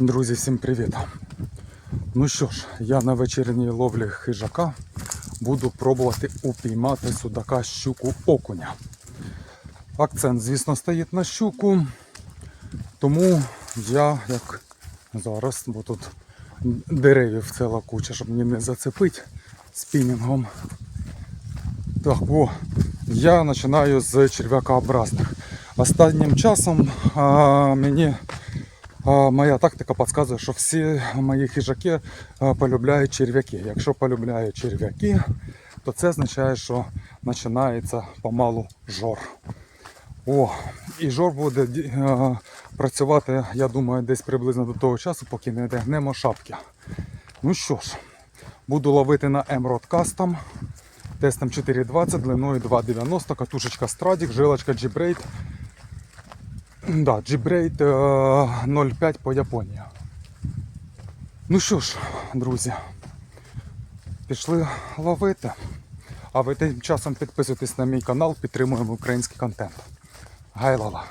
Друзі, всім привіт! Ну що ж, я на вечірній ловлі хижака буду пробувати упіймати судака щуку окуня. Акцент, звісно, стоїть на щуку, тому я, як зараз, бо тут деревів ціла куча, щоб мені не зацепити спінінгом. Так, о, я починаю з черв'якообразних. Останнім часом а, мені моя тактика підказує, що всі мої хижаки полюбляють черв'яки. Якщо полюбляють черв'яки, то це означає, що починається помалу жор. О, і жор буде працювати, я думаю, десь приблизно до того часу, поки не одягнемо шапки. Ну що ж, буду ловити на Emerald Custom. Тестом 4.20, длиною 2.90, катушечка Stradic, жилочка G-Braid. Да, е, 0.5 по Японії. Ну що ж, друзі, пішли ловити. А ви тим часом підписуйтесь на мій канал, підтримуємо український контент. Гайлала.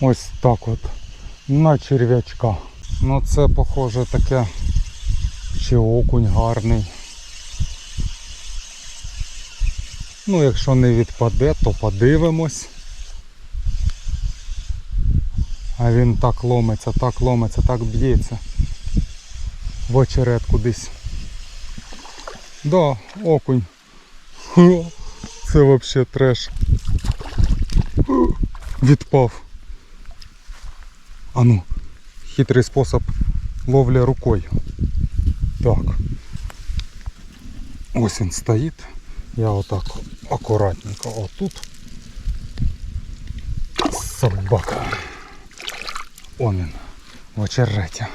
Ось так от. На черв'ячка. Ну це похоже таке. Чи окунь гарний. Ну, якщо не відпаде, то подивимось. А він так ломиться, так ломиться, так б'ється. В очерет кудись. Да, окунь. Це взагалі треш. Відпав. А ну, хитрий спосіб ловлі рукою. Так. Ось він стоїть. Я отак акуратненько отут. Собака. Он він в очереті.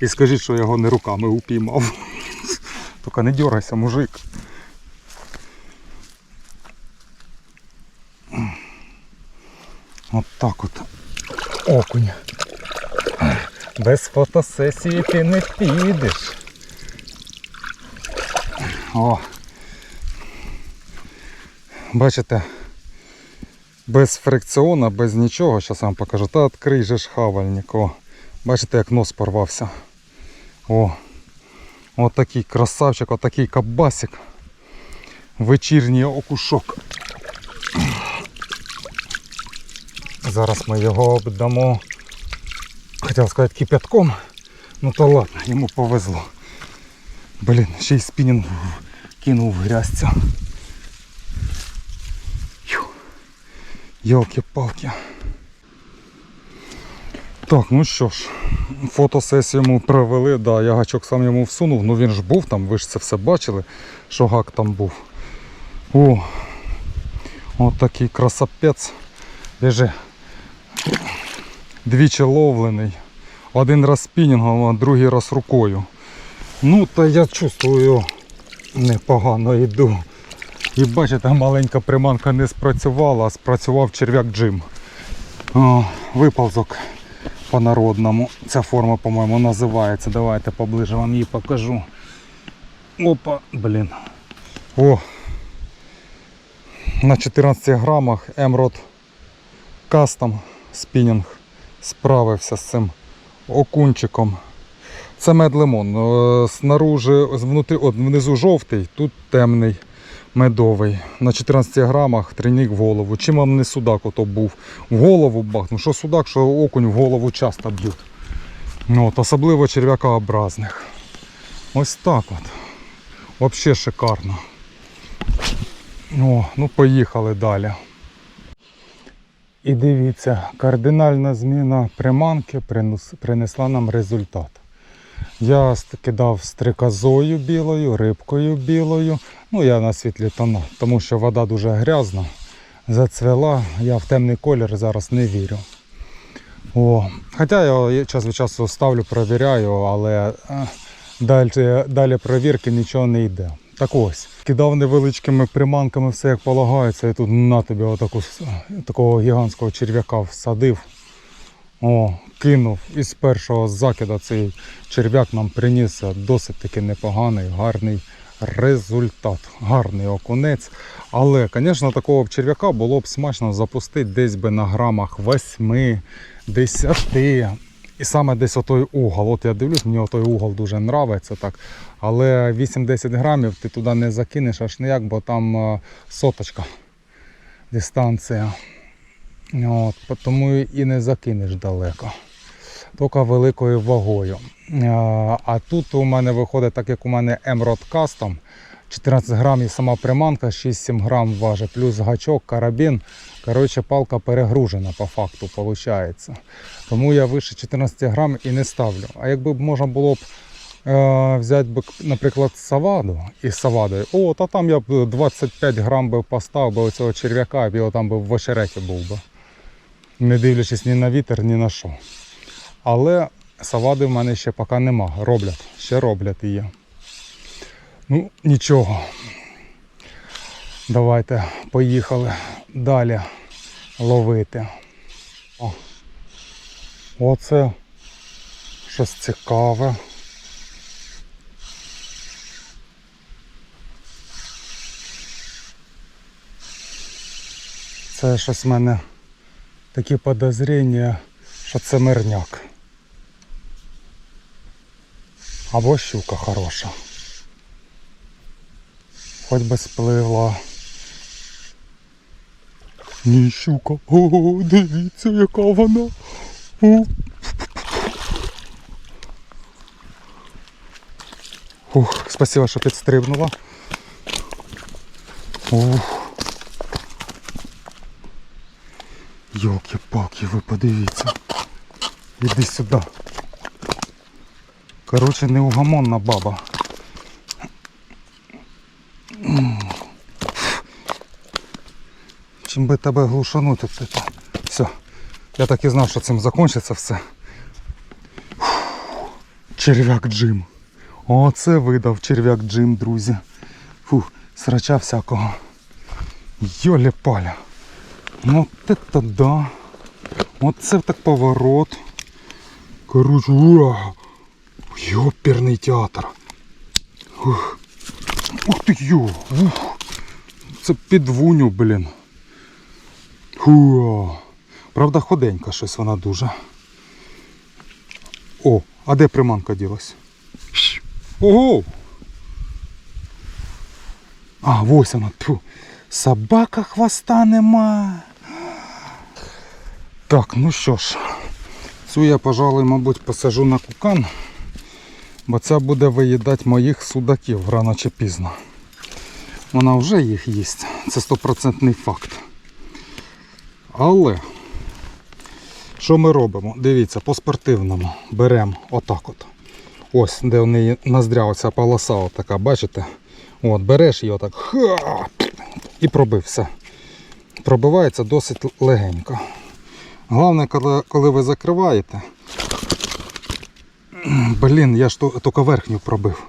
І скажіть, що я його не руками упіймав. Тільки не дергайся, мужик. От так от. Окунь. Без фотосесії ти не підеш. О. Бачите, без фрикціона, без нічого, зараз вам покажу. Та відкрий же ж хавальник. О. Бачите, як нос порвався. О. От такий красавчик, отакий кабасик. Вечірній окушок. Зараз ми його обдамо, хотів сказати, кипятком. Ну то ладно, йому повезло. Блін, ще й спінінг кинув грязця. Йолки-палки. Так, ну що ж, фотосесію ми провели, да, я гачок сам йому всунув, ну він ж був там, ви ж це все бачили, що гак там був. О, от такий красапець. Біжи. Двічі ловлений. Один раз спінінгом, а другий раз рукою. Ну, та я чувствую непогано йду. І бачите, маленька приманка не спрацювала, а спрацював черв'як Джим. О, виползок по-народному. Ця форма, по-моєму, називається. Давайте поближе вам її покажу. Опа, блін. О! На 14 грамах Emerald Custom спінінг справився з цим окунчиком. Це мед лимон. Е, Снаружи, внутрі, от внизу жовтий, тут темний медовий. На 14 грамах тринік в голову. Чим вам не судак ото був? В голову бахнув. Що судак, що окунь в голову часто б'ють. Ну, от, особливо черв'якообразних. Ось так от. Взагалі шикарно. О, ну поїхали далі. І дивіться, кардинальна зміна приманки принесла нам результат. Я кидав стрикозою білою, рибкою білою. Ну, я на світлі тона, тому що вода дуже грязна, зацвела. Я в темний колір зараз не вірю. О, хоча я час від часу ставлю, перевіряю, але е, далі, далі перевірки нічого не йде. Так ось, кидав невеличкими приманками все як полагається, і тут на тобі отаку, такого гігантського черв'яка всадив. О, кинув. І з першого закида цей черв'як нам приніс досить таки непоганий, гарний результат. Гарний окунець. Але, звісно, такого б черв'яка було б смачно запустити десь би на грамах 8, 10. І саме десь отой угол. От я дивлюсь, мені отой угол дуже подобається так. Але 8-10 грамів ти туди не закинеш аж ніяк, бо там е, соточка дистанція. От, тому і не закинеш далеко. Тільки великою вагою. А, тут у мене виходить, так як у мене Emerald Custom, 14 грам і сама приманка, 6-7 грам важить, плюс гачок, карабін. Коротше, палка перегружена по факту, виходить. Тому я вище 14 грам і не ставлю. А якби можна було б е, взяти, наприклад, саваду із савадою, о, та там я б 25 грам би поставив би оцього черв'яка, і там би в очереті був би. Не дивлячись ні на вітер, ні на що. Але савади в мене ще поки нема. Роблять, ще роблять її. Ну, нічого. Давайте поїхали далі ловити. О, оце щось цікаве. Це щось в мене такі подозріння, що це мирняк. Або щука хороша. Хоч би спливла. Ні, щука. О, дивіться, яка вона. О. Ух, спасибо, що підстрибнула. Ух. Йолки-палки, ви подивіться. Іди сюди. Коротше, неугомонна баба. Чим би тебе глушанути це? Все. Я так і знав, що цим закінчиться все. Черв'як Джим. Оце видав черв'як Джим, друзі. Фу, срача всякого. Йолі паля. Ну от це да. Оце так поворот. Короче, ура! Йоперний театр. Ух, Ух ти йо! Ух. Це підвуню, блін. Фу. Правда, ходенька щось вона дуже. О, а де приманка ділась? Ого! А, ось вона. Тьфу. Собака хвоста нема. Так, ну що ж, цю я, пожалуй, мабуть, посажу на кукан, бо ця буде виїдати моїх судаків рано чи пізно. Вона вже їх їсть, це стопроцентний факт. Але що ми робимо? Дивіться, по спортивному беремо отак от. Ось, де в неї ноздря оця полоса отака, бачите? От, береш її отак. Ха! І пробив все. Пробивається досить легенько. Головне, коли, ви закриваєте. Блін, я ж тільки верхню пробив.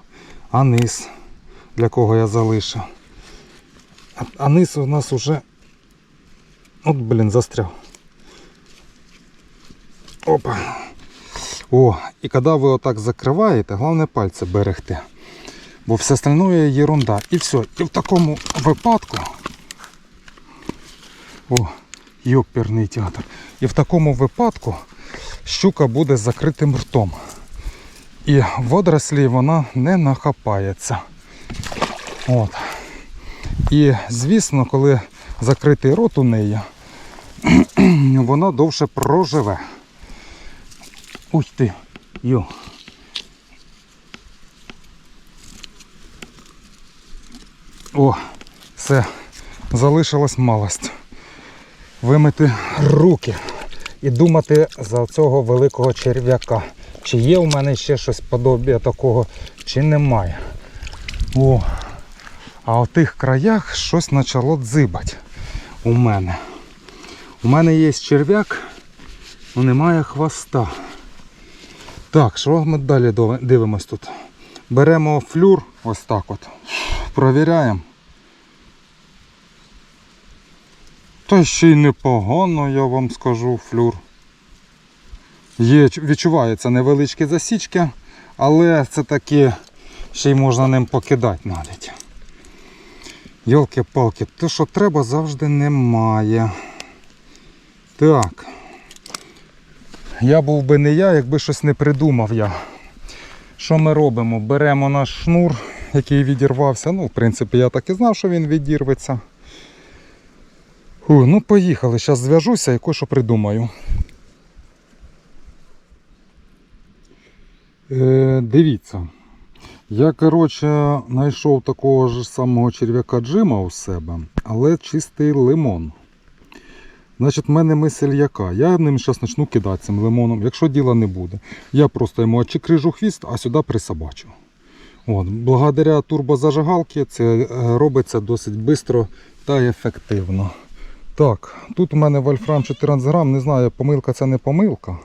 А низ, для кого я залишив. А, низ у нас уже. От, блін, застряв. Опа. О, і коли ви отак закриваєте, головне пальці берегти. Бо все остальное ерунда. І все. І в такому випадку. О, йоперний театр. І в такому випадку щука буде закритим ртом. І водорослі вона не нахапається. От. І звісно, коли закритий рот у неї, вона довше проживе. Уй ти, йо. О, все, залишилась малость. Вимити руки і думати за цього великого черв'яка. Чи є у мене ще щось подобія такого, чи немає. О, а в тих краях щось почало дзибать у мене. У мене є черв'як, але немає хвоста. Так, що ми далі дивимось тут? Беремо флюр, ось так от. Провіряємо. Та ще й непогано, я вам скажу, флюр. Є, відчуваються невеличкі засічки, але це таки ще й можна ним покидати навіть. Йолки-палки, то, що треба, завжди немає. Так. Я був би не я, якби щось не придумав я. Що ми робимо? Беремо наш шнур, який відірвався. Ну, в принципі, я так і знав, що він відірветься. Фу, ну, поїхали. Зараз зв'яжуся і кое-що придумаю. Е, дивіться. Я, коротше, знайшов такого ж самого черв'яка Джима у себе, але чистий лимон. Значить, в мене мисль яка? Я ним зараз почну кидати цим лимоном, якщо діла не буде. Я просто йому очекрижу хвіст, а сюди присобачу. От, благодаря турбозажигалці це е, робиться досить швидко та ефективно. Так, тут у мене вольфрам 14 грам, не знаю, помилка це не помилка.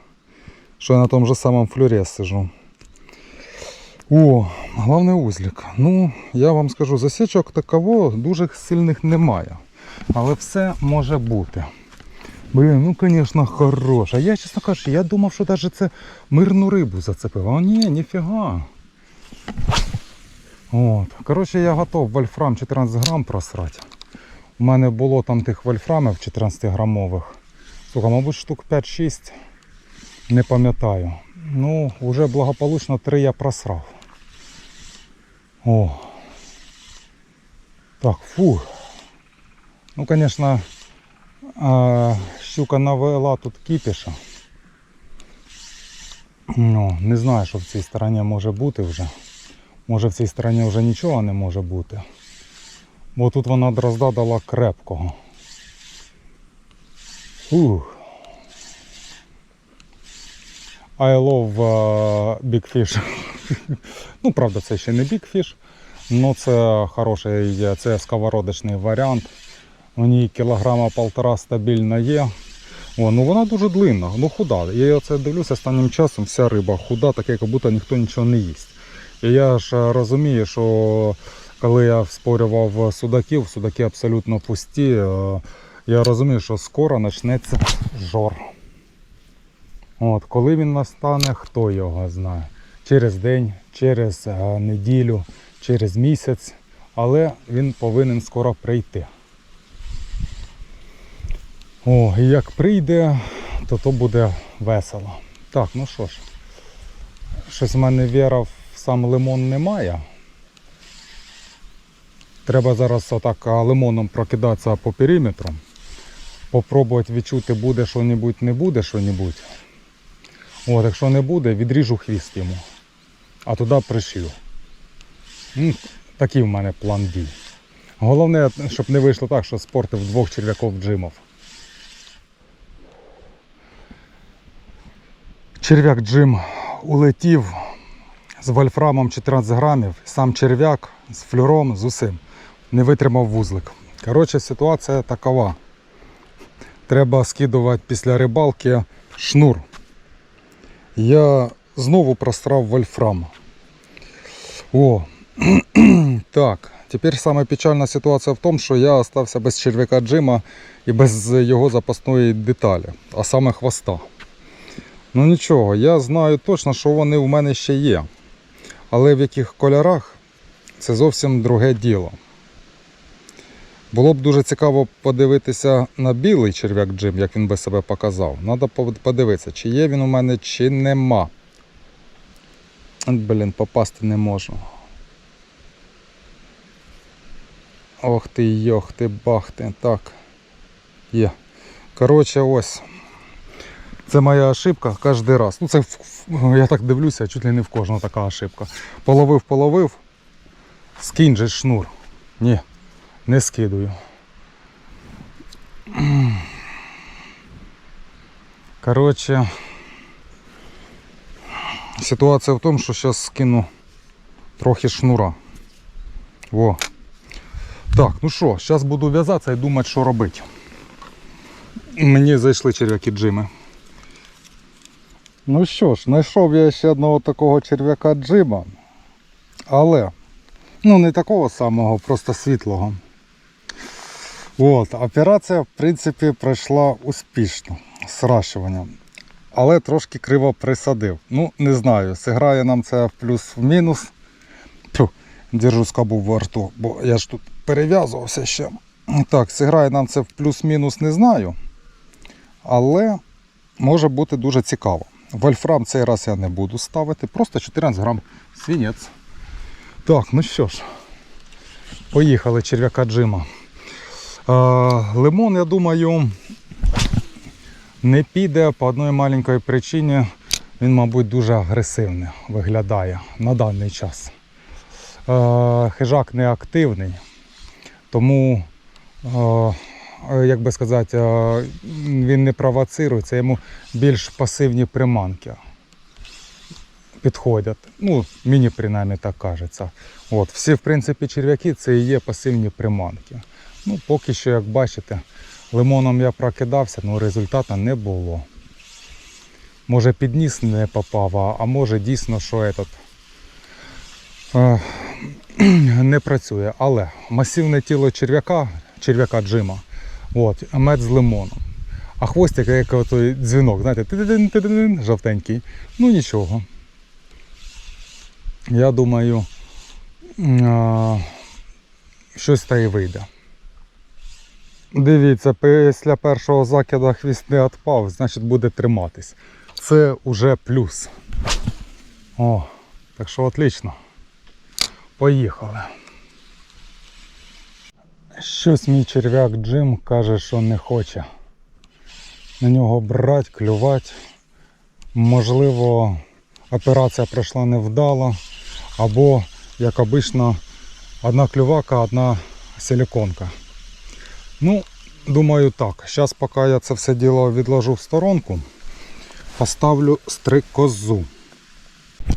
Що я на тому ж самому флюрі сижу. О, головний узлік. Ну, я вам скажу, засічок таково дуже сильних немає. Але все може бути. Блін, ну звісно, хороша. Я, чесно кажучи, я думав, що навіть це мирну рибу зацепив. А ні, ніфіга. От. Коротше, я готов вольфрам 14 грам просрати. У мене було там тих вольфрамів 14 грамових. Слухай, мабуть, штук 5-6. Не пам'ятаю. Ну, вже благополучно три я просрав. О. Так, фу. Ну, звісно, щука навела тут кипіша. Ну, не знаю, що в цій стороні може бути вже. Може в цій стороні вже нічого не може бути. Бо тут вона дрозда дала крепкого. Ух. I love uh, big fish. ну, правда, це ще не big fish, але це хороший, це сковородочний варіант. У ній кілограма полтора стабільно є. О, ну вона дуже длинна, ну худа. Я оце дивлюся останнім часом, вся риба худа, така як будто ніхто нічого не їсть. І я ж розумію, що коли я спорював судаків, судаки абсолютно пусті. е, Я розумію, що скоро почнеться жор. От, коли він настане, хто його знає. Через день, через е, неділю, через місяць, але він повинен скоро прийти. О, і як прийде, то то буде весело. Так, ну що ж, щось в мене віра в сам лимон немає. Треба зараз отак лимоном прокидатися по периметру. Попробувати відчути, буде що-небудь, не буде що-небудь. От, якщо не буде, відріжу хвіст йому. А туди пришию. Ну, такий в мене план дій. Головне, щоб не вийшло так, що спортив двох черв'яків джимов. Черв'як Джим улетів з вольфрамом 14 грамів, сам черв'як з флюром, з усім. Не витримав вузлик. Коротше, ситуація такова. Треба скидувати після рибалки шнур. Я знову прострав вольфрам. О, так. Тепер саме печальна ситуація в тому, що я остався без черв'яка Джима і без його запасної деталі, а саме хвоста. Ну нічого, я знаю точно, що вони в мене ще є. Але в яких кольорах це зовсім друге діло. Було б дуже цікаво подивитися на білий черв'як Джим, як він би себе показав. Треба подивитися, чи є він у мене, чи нема. Блін, попасти не можу. Ох ти, йох ти, бах ти. Так. Є. Коротше, ось. Це моя ошибка кожен раз. Ну, це я так дивлюся, чуть ли не в кожного така ошибка. Половив, половив. Скинь же шнур. Ні, не скидую. Коротше, ситуація в тому, що зараз скину трохи шнура. Во. Так, ну що, зараз буду в'язатися і думати, що робити. Мені зайшли черв'яки джими. Ну що ж, знайшов я ще одного такого черв'яка джима. Але, ну не такого самого, просто світлого. От, операція, в принципі, пройшла успішно з сращуванням. Але трошки криво присадив. Ну, не знаю, зіграє нам це в плюс в мінус. Тьфу, Держу скобу во рту, бо я ж тут перев'язувався ще. Так, зіграє нам це в плюс-мінус, не знаю. Але може бути дуже цікаво. Вольфрам цей раз я не буду ставити, просто 14 грам свінець. Так, ну що ж, поїхали черв'яка Джима. Лимон, я думаю, не піде по одній маленькій причині. Він, мабуть, дуже агресивний виглядає на даний час. Хижак не активний, тому, як би сказати, він не провоцирується, йому більш пасивні приманки підходять. Ну, мені принаймні так кажеться. От, всі, в принципі, черв'яки це і є пасивні приманки. Ну, поки що, як бачите, лимоном я прокидався, але результату не було. Може під ніс не попав, а- може дійсно, що этот, е, не працює. Але масивне тіло черв'яка, черв'яка Джима, от, мед з лимоном. А хвостик, як той дзвінок, знаєте, ти-ти-дин, ти-ти-дин, жовтенький. Ну нічого. Я думаю, м, щось та й вийде. Дивіться, після першого закида хвіст не відпав, значить буде триматись. Це вже плюс. О, так що отлично. Поїхали. Щось мій черв'як Джим каже, що не хоче. На нього брать, клювати. Можливо, операція пройшла невдало, або, як обично, одна клювака, одна силіконка. Ну, думаю так. Зараз, поки я це все діло відложу в сторонку, поставлю стрикозу.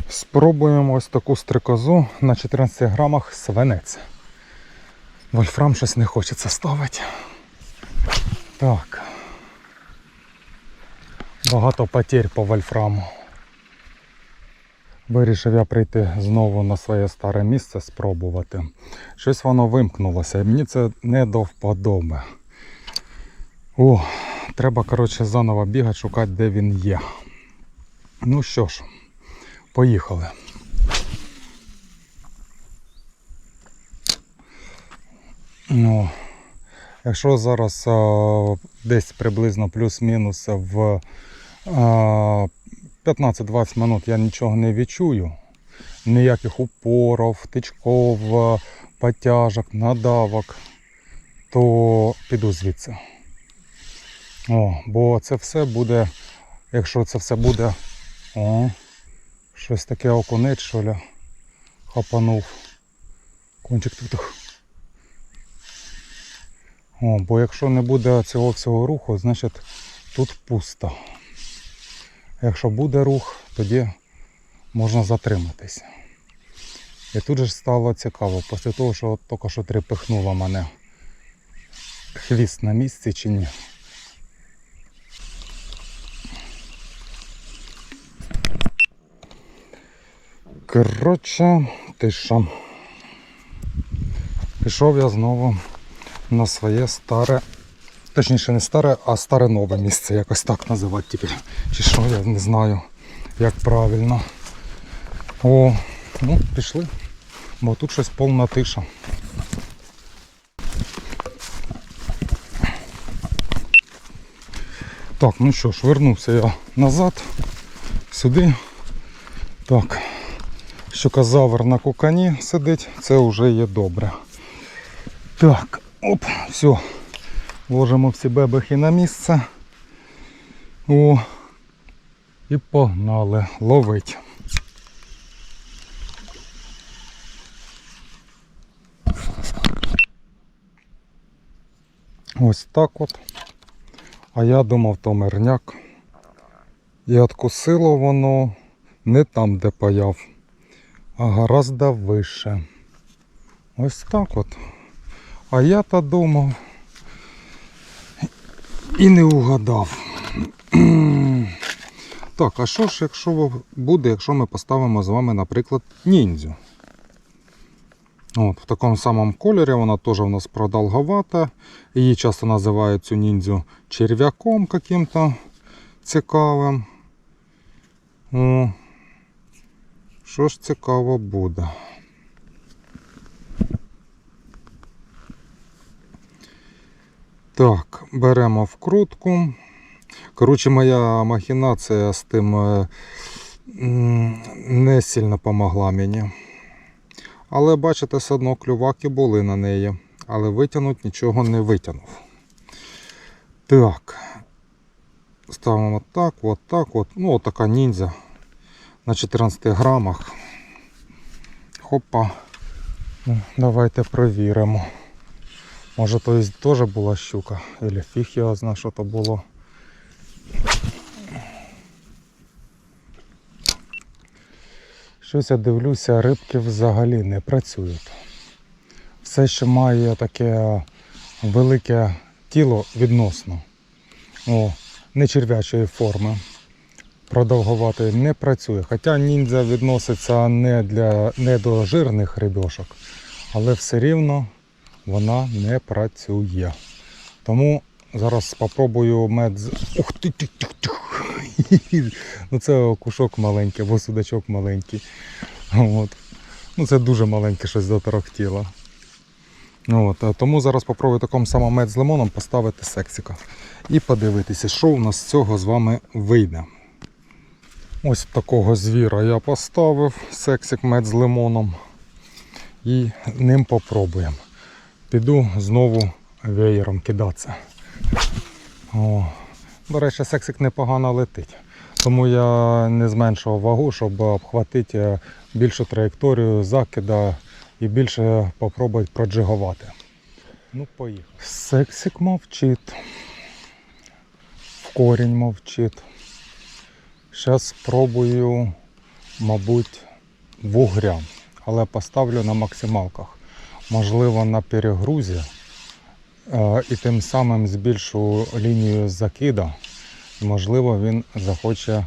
Спробуємо ось таку стрикозу на 14 грамах свинець. Вольфрам щось не хочеться ставити. Так. Багато потерь по вольфраму. Вирішив я прийти знову на своє старе місце спробувати. Щось воно вимкнулося і мені це не до вподоби. О, треба, коротше, заново бігати, шукати, де він є. Ну що ж, поїхали. Ну, якщо зараз а, десь приблизно плюс-мінус в а, 15-20 минут я нічого не відчую, ніяких упорів, тичков, потяжок, надавок, то піду звідси. О, бо це все буде, якщо це все буде, о, щось таке окунець, що ли, хапанув. Кончик тут. О, бо якщо не буде цього всього руху, значить тут пусто. Якщо буде рух, тоді можна затриматися. І тут же стало цікаво, після того, що от тільки що трепихнуло мене хвіст на місці чи ні. Коротше, тиша. Пішов я знову на своє старе, точніше не старе, а старе нове місце, якось так називати тепер. Чи що, я не знаю, як правильно. О, ну, пішли. Бо тут щось повна тиша. Так, ну що ж, вернувся я назад, сюди. Так, щокозавр на кукані сидить, це вже є добре. Так, оп, все. Ложимо всі бебехи на місце. О, і погнали ловить. Ось так от. А я думав, то мирняк. І откусило воно не там, де паяв, а гораздо вище. Ось так от. А я то думав і не угадав. Так, а що ж, якщо буде, якщо ми поставимо з вами, наприклад, ніндзю? От, В такому самому кольорі вона теж у нас продолговата. Її часто називають цю ніндзю черв'яком каким-то цікавим. О, що ж цікаво буде? Так, беремо вкрутку. Коротше, моя махінація з тим е, не сильно помогла мені. Але бачите, все одно клюваки були на неї. Але витягнути нічого не витягнув. Так. Ставимо так, от так, от. Ну, от така ніндзя на 14 грамах. Хопа. Давайте провіримо. Може то теж була щука, або фіг його знає, що то було. Щось я дивлюся, рибки взагалі не працюють. Все, що має таке велике тіло відносно, о, не черв'ячої форми, продовгуватої, не працює. Хоча ніндзя відноситься не, для, не до жирних рибьошок, але все рівно вона не працює. Тому зараз спробую мед. Ух ти ти ти ти. Ну це окушок маленький, або судачок маленький. От. Ну це дуже маленьке щось доторохтіло. От, тому зараз попробую такому самому мед з лимоном поставити сексика. І подивитися, що у нас з цього з вами вийде. Ось такого звіра я поставив сексик мед з лимоном. І ним попробуємо. Піду знову веєром кидатися. О, до речі, сексик непогано летить. Тому я не зменшував вагу, щоб обхватити більшу траєкторію закида і більше попробувати проджигувати. Ну, поїхали. Сексик мовчить. В корінь мовчить. Зараз спробую, мабуть, вугря, але поставлю на максималках. Можливо, на перегрузі. Е, І тим самим збільшу лінію закида. Можливо, він захоче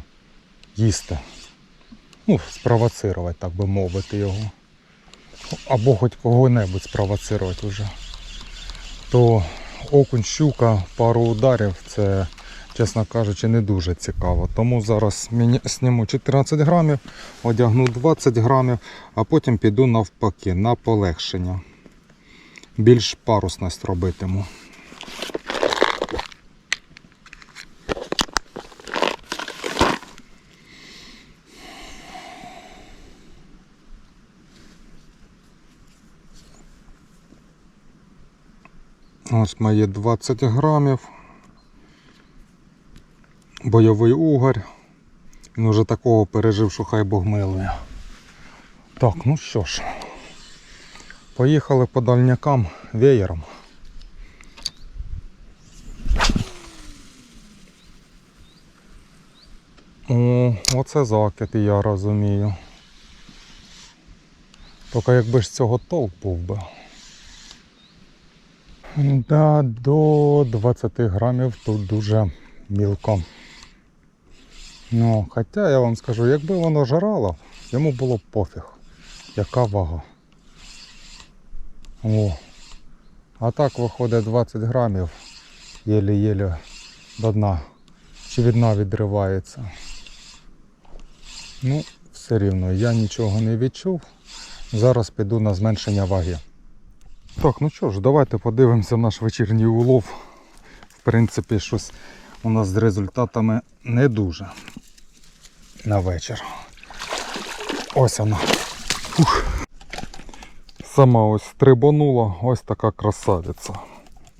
їсти. Ну, спровоцирувати, так би мовити, його. Або хоч кого-небудь спровоцирувати вже. То окунь щука, пару ударів це, чесно кажучи, не дуже цікаво. Тому зараз зніму 14 грамів, одягну 20 грамів, а потім піду навпаки на полегшення. Більш парусність робитиму. Ось має 20 грамів. Бойовий угар. Він уже такого пережив, що хай Бог милує. Так, ну що ж. Поїхали по дальнякам веєром. О, оце закид, я розумію. Тільки якби ж цього толк був би. Да, до 20 грамів тут дуже мілко. Ну, хоча я вам скажу, якби воно жрало, йому було б пофіг. Яка вага. О. А так виходить 20 грамів, єлі-єлі до дна. Чи від дна відривається. Ну, все рівно, я нічого не відчув. Зараз піду на зменшення ваги. Так, ну що ж, давайте подивимося наш вечірній улов. В принципі, щось у нас з результатами не дуже на вечір. Ось вона. Ух. Сама ось стрибанула, ось така красавиця.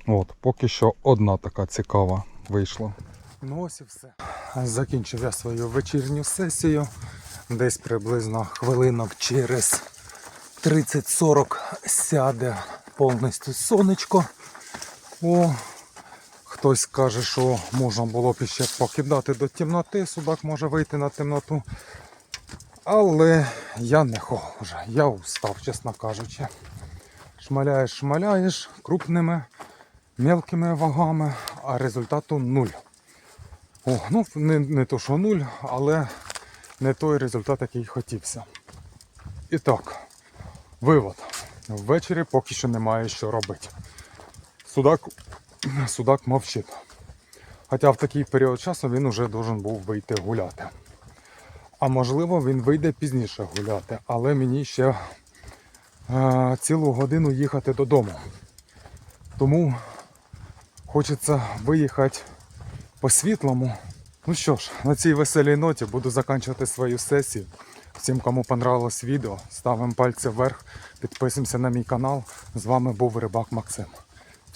От, поки що одна така цікава вийшла. Ну ось і все. Закінчив я свою вечірню сесію. Десь приблизно хвилинок через 30-40 сяде повністю сонечко. О, хтось каже, що можна було б ще покидати до темноти, судак може вийти на темноту. Але я не вже, я устав, чесно кажучи. Шмаляєш, шмаляєш крупними, мелкими вагами, а результату нуль. О, ну не, не то, що нуль, але не той результат, який хотівся. І так, вивод. Ввечері поки що немає що робити. Судак, судак мовчить. Хоча в такий період часу він вже должен був вийти гуляти. А можливо він вийде пізніше гуляти, але мені ще е, цілу годину їхати додому. Тому Хочеться виїхати по світлому. Ну що ж, на цій веселій ноті буду закінчувати свою сесію. Всім, кому понравилось відео, ставимо пальці вверх, підписуємося на мій канал. З вами був Рибак Максим.